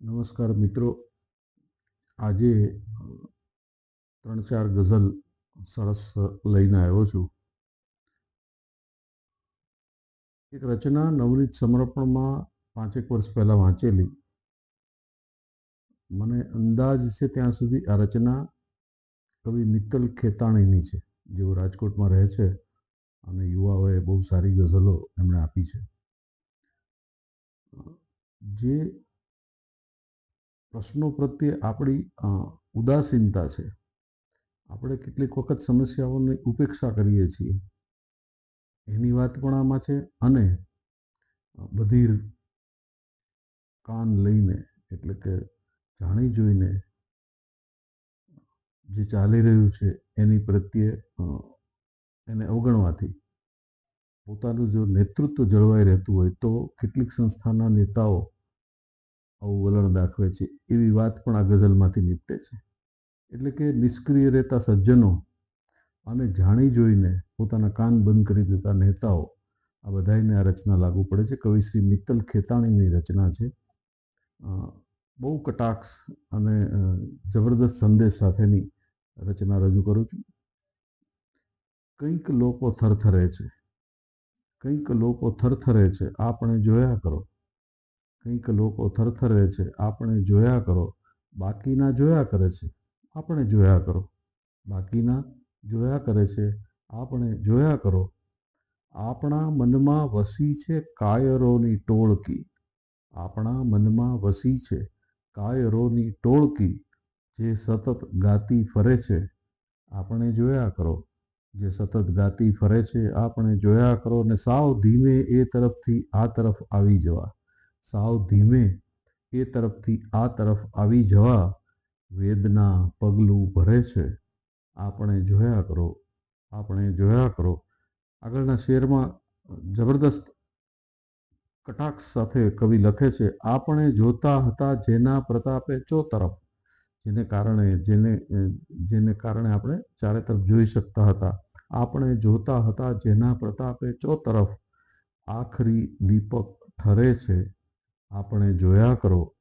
નમસ્કાર મિત્રો. આજે ત્રણ ચાર ગઝલ સરસ લઈને આવ્યો છું. એક રચના નવનીત સમર્પણમાં પાંચેક વર્ષ પહેલાં વાંચેલી. મને અંદાજ છે ત્યાં સુધી આ રચના કવિ મિત્તલ ખેતાણીની છે, જેઓ રાજકોટમાં રહે છે અને યુવાઓએ બહુ સારી ગઝલો એમણે આપી છે. જે પ્રશ્નો પ્રત્યે આપણી ઉદાસીનતા છે. આપણે કેટલીક વખત સમસ્યાઓની ઉપેક્ષા કરીએ છીએ. એની વાત પણ આમાં છે અને બધી કાન લઈને, એટલે કે જાણી જોઈને જે ચાલી રહ્યું છે એની પ્રત્યે એને અવગણવાથી પોતાનું જો નેતૃત્વ જળવાઈ રહેતું હોય તો કેટલીક સંસ્થાના નેતાઓ આવું વલણ દાખવે છે, એવી વાત પણ આ ગઝલમાંથી નીપટે છે. એટલે કે નિષ્ક્રિય રહેતા સજ્જનો અને જાણી જોઈને પોતાના કાન બંધ કરી દેતા નેતાઓ, આ બધાને આ રચના લાગુ પડે છે. કવિ શ્રી મિત્તલ ખેતાણીની રચના છે. બહુ કટાક્ષ અને જબરદસ્ત સંદેશ સાથેની રચના રજૂ કરું છું. કંઈક લોકો થરથરે છે. કંઈક લોકો થરથરે છે. આપણે જોયા કરો. કંઈક લોકો થરથરે છે, આપણે જોયા કરો. બાકીના જોયા કરે છે, આપણે જોયા કરો. બાકીના જોયા કરે છે, આપણે જોયા કરો. આપણા મનમાં વસી છે કાયરોની ટોળકી. આપણા મનમાં વસી છે કાયરોની ટોળકી, જે સતત ગાતી ફરે છે, આપણે જોયા કરો. જે સતત ગાતી ફરે છે, આપણે જોયા કરો ને સાવ ધીમે એ તરફથી આ તરફ આવી જવા. સાવ ધીમે એ તરફથી આ તરફ આવી જવા વેદના પગલું ભરે છે. આપણે જોયા કરો, આપણે જોયા કરો. આગળના શેરમાં જબરદસ્ત કટાક્ષ સાથે કવિ લખે છે, આપણે જોતા હતા જેના પ્રતાપે ચો તરફ? જેને કારણે, જેને જેને કારણે આપણે ચારે તરફ જોઈ શકતા હતા. આપણે જોતા હતા જેના પ્રતાપે ચો તરફ? આખરી દીપક ઠરે છે. આપણે જોયા કરો.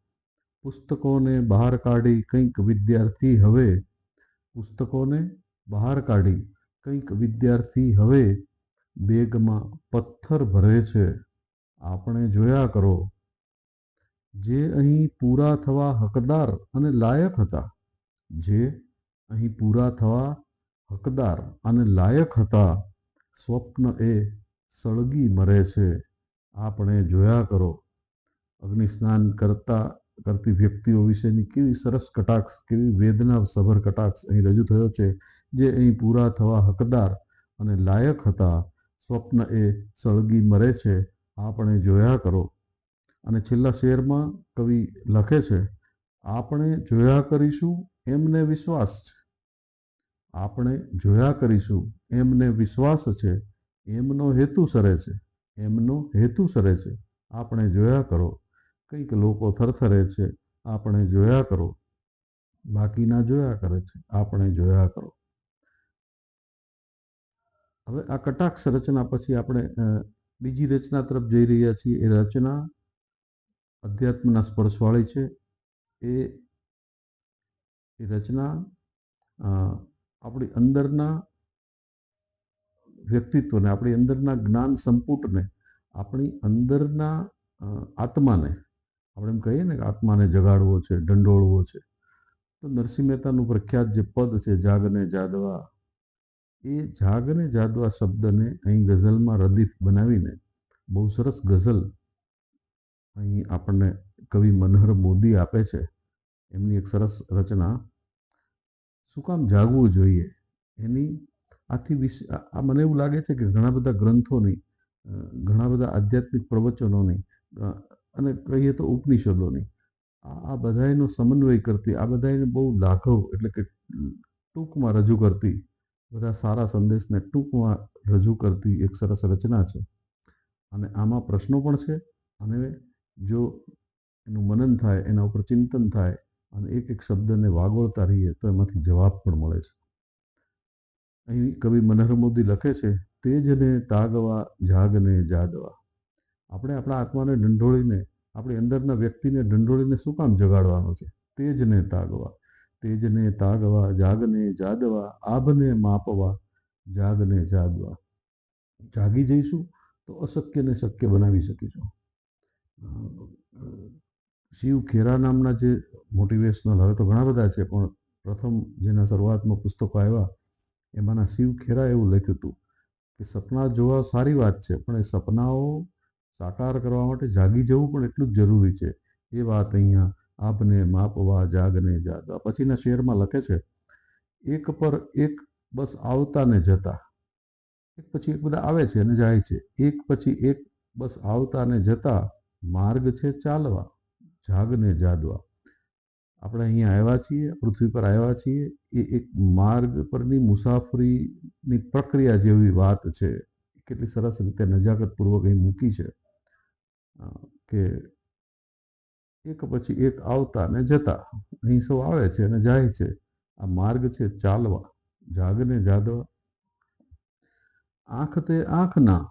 પુસ્તકોને બહાર કાઢી કંઈક વિદ્યાર્થી હવે, પુસ્તકોને બહાર કાઢી કંઈક વિદ્યાર્થી હવે બેગમાં પથ્થર ભરે છે. આપણે જોયા કરો. જે અહીં પૂરા થવા હકદાર અને લાયક હતા. જે અહીં પૂરા થવા હકદાર અને લાયક હતા. સ્વપ્ન એ સળગી મરે છે. આપણે જોયા કરો. અગ્નિ સ્નાન કરતા, કરતી વ્યક્તિઓ વિશેની કેવી સરસ કટાક્ષ, કેવી વેદના સભર કટાક્ષ અહીં રજૂ થયો છે, જે અહીં પૂરા થવા હકદાર અને લાયક હતા. સ્વપ્ન એ સળગી મરે છે, આપણે જોયા કરો. અને છેલ્લા શેરમાં કવિ લખે છે, આપણે જોયા કરીશું એમને વિશ્વાસ છે. આપણે જોયા કરીશું એમને વિશ્વાસ છે. એમનો હેતુ સરે છે. એમનો હેતુ સરે છે. આપણે જોયા કરો. કંઈક લોકો થરથરે છે, આપણે જોયા કરો. બાકીના જોયા કરે છે, આપણે જોયા કરો. હવે આ કટાક્ષ રચના પછી આપણે બીજી રચના તરફ જઈ રહ્યા છીએ. એ રચના અધ્યાત્મના સ્પર્શવાળી છે. એ એ રચના આપણી અંદરના વ્યક્તિત્વને, આપણી અંદરના જ્ઞાન સંપુટને, આપણી અંદરના આત્માને આપણે એમ કહીએ ને કે આત્માને જગાડવો છે દંડોળવો છે, તો નરસિંહ મહેતાનું પ્રખ્યાત જે પદ છે, જાગને જાદવા, એ જાગને જાદવા શબ્દને અહીં ગઝલમાં રદીફ બનાવીને, બહુ સરસ ગઝલ અહીં આપણને કવિ મનહર મોદી આપે છે, એમની એક સરસ રચના. શું કામ જાગવું જોઈએ? એની આથી વિશે, આ મને એવું લાગે છે કે ઘણા બધા ગ્રંથોની ઘણા બધા આધ્યાત્મિક પ્રવચનોની અને કહીએ તો ઉપનિષદોની. આ બધાનો સમન્વય કરતી, આ બધાને બહુ લાઘવ એટલે કે ટૂંકમાં રજૂ કરતી, બધા સારા સંદેશને ટૂંકમાં રજૂ કરતી એક સરસ રચના છે. અને આમાં પ્રશ્નો પણ છે અને જો એનું મનન થાય, એના ઉપર ચિંતન થાય અને એક એક શબ્દને વાગોળતા રહીએ, તો એમાંથી જવાબ પણ મળે છે. અહીં કવિ મનહર મોદી લખે છે, તેજને તાગવા, જાગને જાગવા આપણે આપણા આત્માને ઢંઢોળીને, આપણી અંદરના વ્યક્તિને ઢંઢોળીને શું કામ જગાડવાનો છે? તેજને તાગવા. તેજને તાગવા, જાગને જાદવા, આભને માપવા, જાગને જાદવા. જાગી જઈશું તો અશક્યને શક્ય બનાવી શકીશું. શિવ ખેરા નામના જે મોટિવેશનલ હવે તો ઘણા બધા છે, પણ પ્રથમ જેના શરૂઆતમાં પુસ્તકો આવ્યા, એમાંના શિવ ખેરા એવું લખ્યું હતું કે, સપના જોવા સારી વાત છે, પણ એ સપનાઓ સાકાર કરવા માટે જાગી જવું પણ એટલું જ જરૂરી છે. એ વાત અહીંયા આપને માપવા, જાગને, જાગવા પછીના શેરમાં લખે છે. એક પર એક બસ આવતા ને જતા. એક પછી એક બધા આવે છે અને જાય છે. એક પછી એક બસ આવતા ને જતા માર્ગ છે ચાલવા, જાગને જાદવા આપણે અહીંયા આવ્યા છીએ, પૃથ્વી પર આવ્યા છીએ. એ એક માર્ગ પરની મુસાફરીની પ્રક્રિયા જેવી વાત છે. કેટલી સરસ રીતે નજાકતપૂર્વક અહીં મૂકી છે. કે એક પછી એક આવતા ને જતા અહીં સૌ આવે છે અને જાય છે. આ માર્ગ છે ચાલવા, જાગને જાદવા આંખ તે આંખના,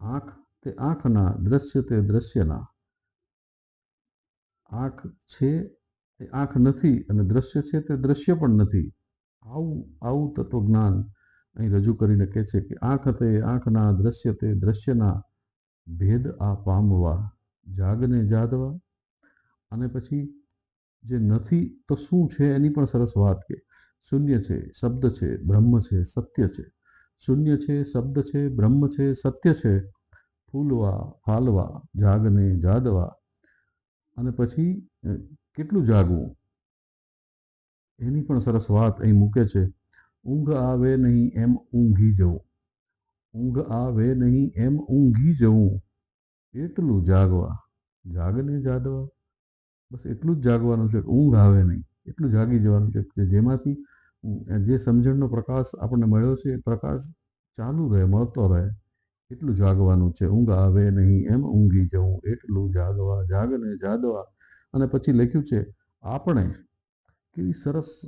આંખ તે આંખના, દ્રશ્ય તે દ્રશ્યના. આંખ છે એ આંખ નથી અને દ્રશ્ય છે તે દ્રશ્ય પણ નથી. આવું આવું તત્વજ્ઞાન અહીં રજૂ કરીને કહે છે કે આંખ તે આંખના, દ્રશ્ય તે દ્રશ્યના ભેદ આ પામવા, જાગને જાદવા. અને પછી જે નથી, તો શું છે એની પણ સરસ વાત કે શૂન્ય છે, શબ્દ છે, બ્રહ્મ છે, સત્ય છે. શૂન્ય છે, શબ્દ છે, બ્રહ્મ છે, સત્ય છે. ફૂલવા ફાલવા જાગને જાદવા. અને પછી કેટલું જાગવું? એની પણ સરસ વાત અહીં મૂકે છે. ઊંઘ આવે નહીં એમ ઊંઘી જવું. ઊંઘ આવે નહીં એમ ઊંઘી જવું. એટલું જાગવા. જાગને જાદવા. બસ એટલું જ જાગવાનું છે ઊંઘ આવે નહીં. એટલું જાગી જવાનું છે કે જેમાંથી જે સમજણનો પ્રકાશ આપણને મળ્યો છે એ પ્રકાશ ચાલુ રહે, મળતો રહે. એટલું જાગવાનું છે. ઊંઘ આવે નહીં એમ ઊંઘી જવું. એટલું જાગવા, જાગને જાદવા. અને પછી લખ્યું છે, આપણે કેવી સરસ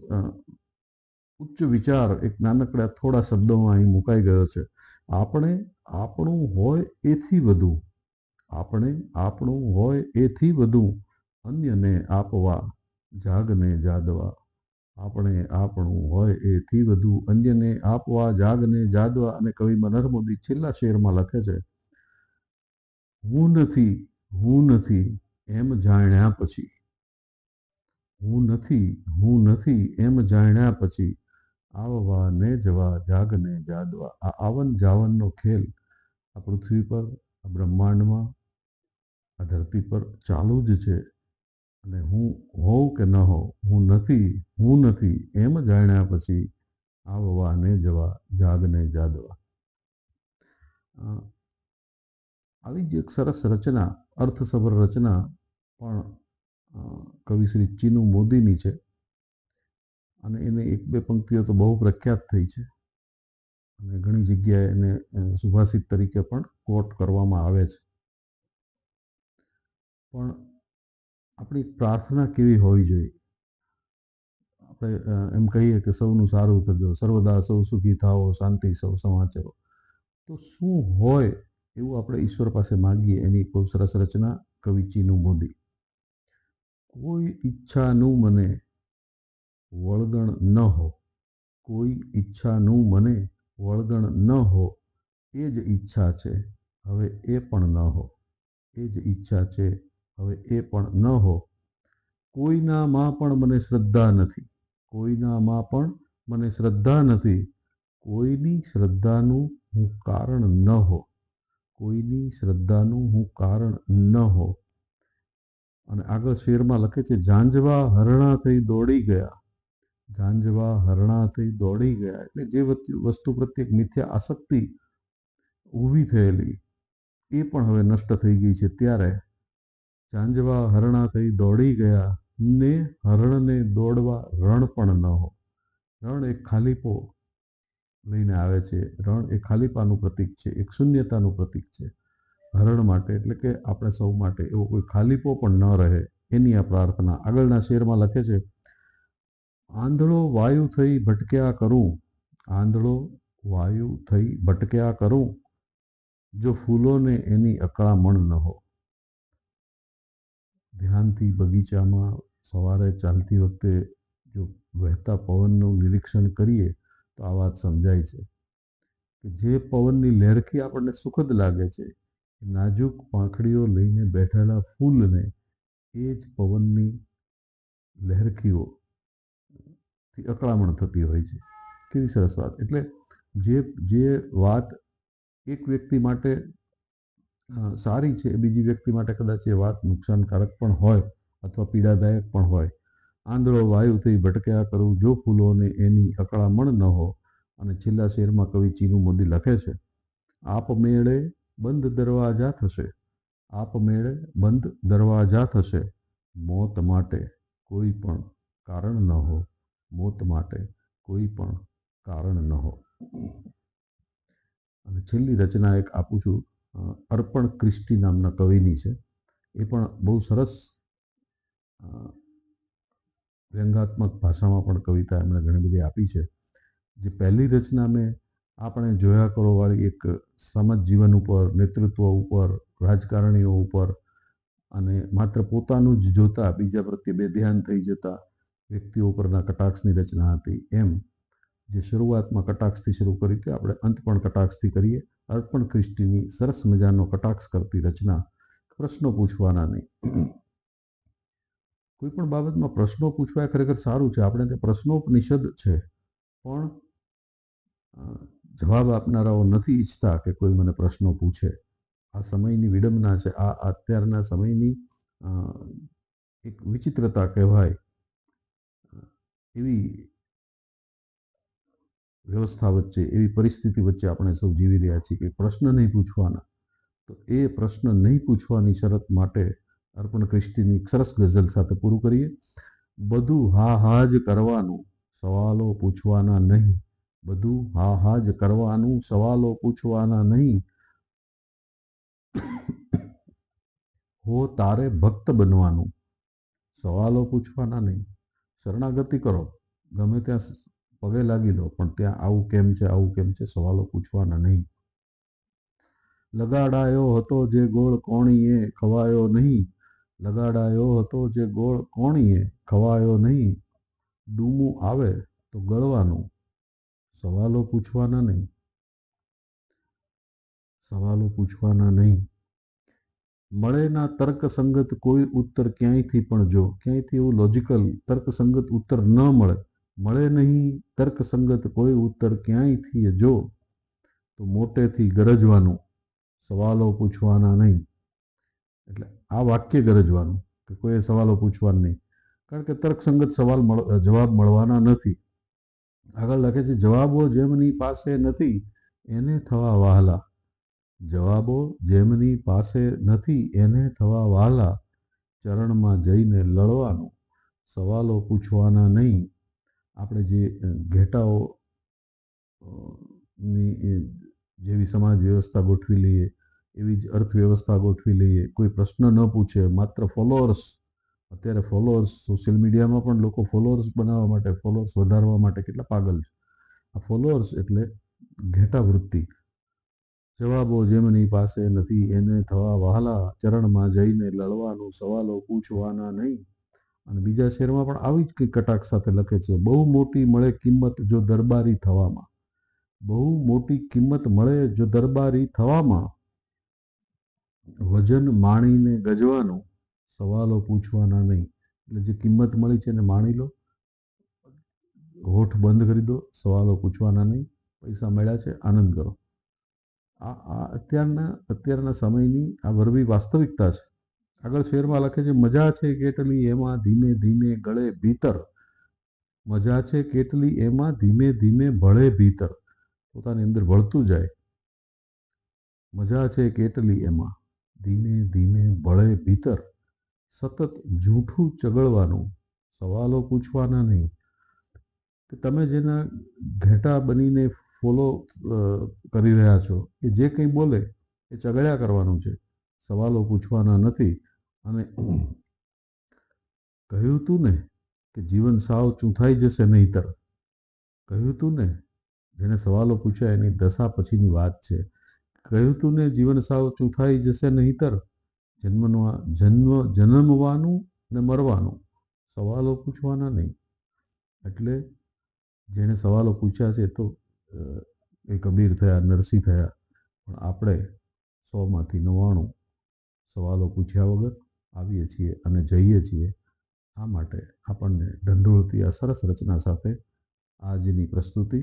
ઉચ્ચ વિચાર એક નાનકડા થોડા શબ્દોમાં અહીં મુકાઈ ગયો છે. આપણે આપણું હોય એથી વધુ. આપણે આપણું હોય એથી વધુ. અન્યને આપવા, જાગને જાદવા. આપણે આપણું હોય એથી વધુ. અન્યને આપવા, જાગને જાદવા અને કવિ મનર મોદી છેલ્લા શેરમાં લખે છે, હું નથી હું નથી એમ જાણ્યા પછી. હું નથી હું નથી એમ જાણ્યા પછી. આવવા ને જવા જાગને જાદવા. આ આવન જાવનનો ખેલ આ પૃથ્વી પર, આ બ્રહ્માંડમાં, આ ધરતી પર ચાલુ જ છે. અને હું હોઉં કે ન હોઉં, હું નથી હું નથી, એમ જાણ્યા પછી આવવા ને જવા જાગને જાદવા. આવી જ એક સરસ રચના, અર્થસભર રચના પણ કવિ શ્રી ચીનુ મોદીની છે. અને એને એક બે પંક્તિઓ તો બહુ પ્રખ્યાત થઈ છે. અને ઘણી જગ્યાએ એને સુભાષિત તરીકે પણ કોટ કરવામાં આવે છે. પણ આપણી પ્રાર્થના કેવી હોવી જોઈએ? આપણે એમ કહીએ કે સૌનું સારું થજો, સર્વદા સૌ સુખી થાઓ, શાંતિ સૌ સમાચારો. તો શું હોય એવું આપણે ઈશ્વર પાસે માગીએ એની બહુ સરસ રચના? કવિ ચીનુ મોદી કોઈ ઈચ્છાનું મને વળગણ ન હો. કોઈ ઈચ્છાનું મને વળગણ ન હો. એ જ ઈચ્છા છે, હવે એ પણ ન હો. એ જ ઈચ્છા છે, હવે એ પણ ન હો. કોઈનામાં પણ મને શ્રદ્ધા નથી. કોઈનામાં પણ મને શ્રદ્ધા નથી. કોઈની શ્રદ્ધાનું હું કારણ ન હો. કોઈની શ્રદ્ધાનું હું કારણ ન હો. અને આગળ શેરમાં લખે છે, ઝાંઝવા હરણા થઈ દોડી ગયા. ઝાંઝવા હરણા થઈ દોડી ગયા એટલે જે વસ્તુ પ્રત્યે મિથ્યા આસક્તિ ઊભી થયેલી, એ પણ હવે નષ્ટ થઈ ગઈ છે. ત્યારે ઝાંઝવા હરણા થઈ દોડી ગયા ને હરણને દોડવા રણ પણ ન હો. રણ એક ખાલીપો લઈને આવે છે. રણ એ ખાલીપાનું પ્રતીક છે. એક શૂન્યતાનું પ્રતીક છે. હરણ માટે, એટલે કે આપણે સૌ માટે એવો કોઈ ખાલીપો પણ ન રહે એની આ પ્રાર્થના આગળના શેરમાં લખે છે. આંધળો વાયુ થઈ ભટક્યા કરું, આંધળો વાયુ થઈ ભટક્યા કરું, જો ફૂલોને એની અકળામણ ન હો. ધ્યાનથી બગીચામાં સવારે ચાલતી વખતે જો વહેતા પવનનું નિરીક્ષણ કરીએ, તો આ વાત સમજાય છે કે જે પવનની લહેરખી આપણને સુખદ લાગે છે, નાજુક પાંખડીઓ લઈને બેઠેલા ફૂલને એ જ પવનની લહેરખીઓ થી અકળામણ થતી હોય છે. કેવી સરસ વાત. એટલે જે જે વાત એક વ્યક્તિ માટે સારી છે બીજી વ્યક્તિ માટે કદાચ એ વાત નુકસાનકારક પણ હોય અથવા પીડાદાયક પણ હોય. આંધળો વાયુથી ભટક્યા કરું જો ફૂલોને એની અકળામણ ન હો અને છેલ્લા શેરમાં કવિ ચીનુ મોદી લખે છે આપમેળે બંધ દરવાજા થશે. આપમેળે બંધ દરવાજા થશે. મોત માટે કોઈ પણ કારણ ન હો. મોત માટે કોઈ પણ કારણ ન હો અને છેલ્લી રચના એક આપું છું અર્પણ ક્રિસ્ટી નામના કવિની છે. એ પણ બહુ સરસ વ્યંગાત્મક ભાષામાં પણ કવિતા એમણે ઘણી બધી આપી છે. જે પહેલી રચના મેં આપણે જોયા કરો એક સમાજ જીવન ઉપર, નેતૃત્વ ઉપર, રાજકારણીઓ ઉપર અને માત્ર પોતાનું જ જોતા બીજા પ્રત્યે બેધ્યાન થઈ જતા વ્યક્તિઓ પરના કટાક્ષની રચના હતી. એમ જે શરૂઆતમાં કટાક્ષથી શરૂ કરી હતી આપણે અંત પણ કટાક્ષથી કરીએ. અર્પણ ખ્રિસ્ટીની સરસ મજાનો કટાક્ષ કરતી રચના પ્રશ્નો પૂછવાના નહીં. કોઈ પણ બાબતમાં પ્રશ્નો પૂછવા ખરેખર સારું છે. આપણે તે પ્રશ્નોપનિષદ છે. પણ જવાબ આપનારાઓ નથી ઈચ્છતા કે કોઈ મને પ્રશ્નો પૂછે. આ સમયની વિડંબના છે. આ અત્યારના સમયની એક વિચિત્રતા કહેવાય. એવી વ્યવસ્થા વચ્ચે, એવી પરિસ્થિતિ વચ્ચે આપણે સૌ જીવી રહ્યા છીએ કે પ્રશ્ન નહીં પૂછવાના. તો એ પ્રશ્ન નહીં પૂછવાની શરત માટે અર્પણ ક્રિસ્ટીની સરસ ગઝલ સાથે પૂરું કરીએ. બધું હા હા જ કરવાનું, સવાલો પૂછવાના નહીં. બધું હા હા જ કરવાનું, સવાલો પૂછવાના નહીં. હો, તારે ભક્ત બનવાનું, સવાલો પૂછવાના નહીં. શરણાગતિ કરો. ગમે ત્યાં પગે લાગી લો પણ ત્યાં આવું કેમ છે, આવું કેમ છે, સવાલો પૂછવાના નહીં. લગાડાયો હતો જે ગોળ કોણીએ, ખવાયો નહીં. લગાડાયો હતો જે ગોળ કોણીએ, ખવાયો નહીં. ડૂમું આવે તો ગળવાનું. સવાલો પૂછવાના નહીં. સવાલો પૂછવાના નહીં. મળેના તર્કસંગત કોઈ ઉત્તર ક્યાંયથી પણ જો, ક્યાંયથી એવું લોજિકલ તર્કસંગત ઉત્તર ન મળે મળે નહીં તર્કસંગત કોઈ ઉત્તર ક્યાંયથી જો, તો મોટેથી ગરજવાનું, સવાલો પૂછવાના નહીં. એટલે આ વાક્ય ગરજવાનું, કે કોઈએ સવાલો પૂછવાના નહીં. કારણ કે તર્કસંગત સવાલ જવાબ મળવાના નથી. આગળ લખે છે, જવાબો જેમની પાસે નથી, એને થવા વહાલા. જવાબો જેમની પાસે નથી એને થવા વાલા ચરણમાં જઈને લડવાનું સવાલો પૂછવાના નહીં. આપણે જે ઘેટાઓ ની જેવી સમાજ વ્યવસ્થા ગોઠવી લઈએ, એવી જ અર્થવ્યવસ્થા ગોઠવી લઈએ, કોઈ પ્રશ્ન ન પૂછે, માત્ર ફોલોઅર્સ અત્યારે ફોલોઅર્સ સોશિયલ મીડિયામાં પણ લોકો ફોલોઅર્સ બનાવવા માટે ફોલોઅર્સ વધારવા માટે કેટલા પાગલ છે. આ ફોલોઅર્સ એટલે ઘેટા વૃત્તિ જવાબો જેમની પાસે નથી, એને થવા વહાલા ચરણમાં જઈને લડવાનું સવાલો પૂછવાના નહીં. અને બીજા શેરમાં પણ આવી જ કંઈક કટાક્ષ સાથે લખે છે, બહુ મોટી મળે કિંમત જો દરબારી થવામાં. બહુ મોટી કિંમત મળે જો દરબારી થવામાં. વજન માણીને ગજવાનું સવાલો પૂછવાના નહીં. એટલે જે કિંમત મળી છે એને માણી લો. હોઠ બંધ કરી દો, સવાલો પૂછવાના નહીં. પૈસા મળ્યા છે, આનંદ કરો. આ અત્યારના અત્યારના સમયની આ વરવી વાસ્તવિકતા છે. આગળ શેરમાં લખે છે, મજા છે કેટલી એમાં ધીમે ધીમે ગળે ભીતર. મજા છે કેટલી એમાં ધીમે ધીમે ભળે ભીતર. પોતાની અંદર ભળતું જાય. મજા છે કેટલી એમાં ધીમે ધીમે ભળે ભીતર. સતત જૂઠું ચગળવાનું. સવાલો પૂછવાના નહીં. કે તમે જેના ઘેટા બનીને ફોલો કરી રહ્યા છો કે જે કંઈ બોલે એ ચગડ્યા કરવાનું છે. સવાલો પૂછવાના નથી અને કહ્યું તું ને કે જીવન સાવ ચૂંથાઈ જશે નહીતર કહ્યું તું ને, જેને સવાલો પૂછ્યા એની દશા પછીની વાત છે. કહ્યું તું ને જીવન સાવ ચૂંથાઈ જશે નહીતર જન્મનો જન્મ, જન્મવાનું ને મરવાનું. સવાલો પૂછવાના નહીં. એટલે જેણે સવાલો પૂછ્યા છે તો એ કબીર થયા, નરસિંહ થયા. પણ આપણે સોમાંથી નવ્વાણું સવાલો પૂછ્યા વગર આવીએ છીએ અને જઈએ છીએ. આ માટે આપણને ઢંઢોળતી આ સરસ રચના સાથે આજની પ્રસ્તુતિ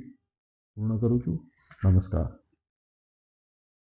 પૂર્ણ કરું છું. નમસ્કાર.